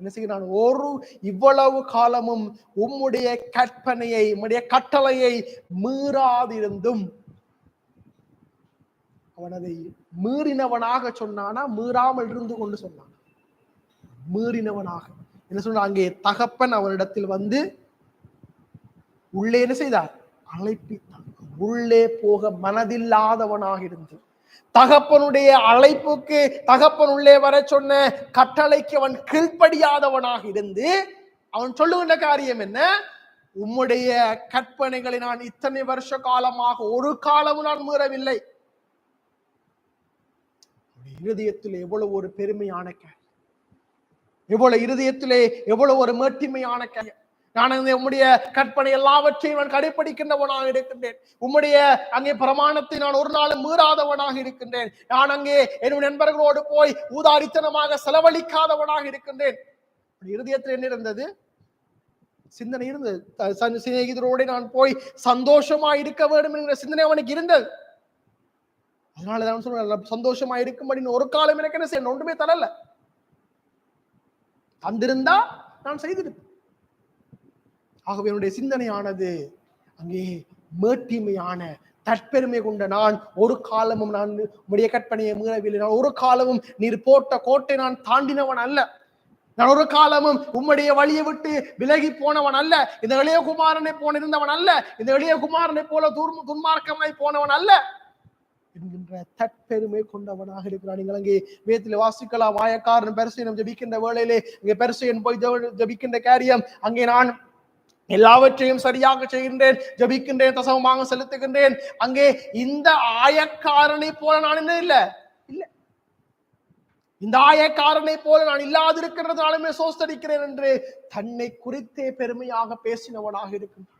என்ன செய்கிறான் ஒரு இவ்வளவு காலமும் உம்முடைய கற்பனையை உம்முடைய கட்டளையை மீறாதிருந்தும் அவன் அதை மீறினவனாக சொன்னானா மீறாமல் இருந்து கொண்டு சொன்னான்? மீறினவனாக. என்ன சொன்னா அங்கே தகப்பன் அவனிடத்தில் வந்து உள்ளே என்ன செய்தார்? அழைப்பித்தான் உள்ளே போக மனதில்லாதவனாக இருந்தான் தகப்பனுடைய அழைப்புக்கு தகப்பன் உள்ளே வர சொன்ன கட்டளைக்கு அவன் கீழ்ப்படியாதவனாக இருந்து அவன் சொல்லுகின்ற காரியம் என்ன? உம்முடைய கற்பனைகளை நான் இத்தனை வருஷ காலமாக ஒரு காலமும் நான் மீறவில்லை. இருதயத்தில் எவ்வளவு ஒரு பெருமையான காரியம் எவ்வளவு இருதயத்திலே எவ்வளவு ஒரு மேட்டிமையான காரியம் நான் உம்முடைய கற்பனை எல்லாவற்றையும் நான் கடைபிடிக்கின்றவனாக இருக்கின்றேன். உம்முடைய அங்கே பிரமாணத்தை நான் ஒரு நாளும் மீறாதவனாக இருக்கின்றேன். நான் அங்கே என்னுடைய நண்பர்களோடு போய் ஊதாரித்தனமாக செலவழிக்காதவனாக இருக்கின்றேன். இருதயத்தில் என்ன இருந்தது? சிந்தனை இருந்தது. சன் சிநேகிதரோடு நான் போய் சந்தோஷமா இருக்க வேண்டும் என்கிற சிந்தனை அவனுக்கு இருந்தது. அதனால தான் சொல்றேன் சந்தோஷமா இருக்கும்படி ஒரு காலம் எனக்கு என்ன செய்யணும்? ஒன்றுமே தரல. தந்திருந்தா நான் செய்திருப்பேன். ஆகவே என்னுடைய சிந்தனையானது அங்கே மேட்டிமையான தற்பெருமை கொண்ட நான் ஒரு காலமும் நான் உடைய கற்பனையை மீறவில்லை. நான் ஒரு காலமும் நீர் போட்ட கோட்டை நான் தாண்டினவன் அல்ல. நான் ஒரு காலமும் உம்முடைய வழியை விட்டு விலகி போனவன் அல்ல. இந்த இளைய குமாரனை போன இருந்தவன் அல்ல. இந்த இளைய குமாரனை போல துர் துன்மார்க்கமாய் போனவன் அல்ல. என்கின்ற தற்பெருமை கொண்டவனாக இருக்கிறான். நீங்கள் அங்கே வேத்தில வாசிக்கலாம். வாயக்காரன் பெருசையனும் ஜபிக்கின்ற வேளையிலே இங்கே பெருசையன் போய் ஜபிக்கின்ற காரியம் அங்கே நான் எல்லாவற்றையும் சரியாக செய்கின்றேன் ஜபிக்கின்றேன் தசவமாக செலுத்துகின்றேன். அங்கே இந்த ஆயக்காரனை போல நான் என்ன இல்ல. இல்ல. இந்த ஆயக்காரனை போல நான் இல்லாதிருக்கிறதுனாலுமே சோஸ்தரிக்கிறேன் என்று தன்னை குறித்தே பெருமையாக பேசினவனாக இருக்கின்றான்.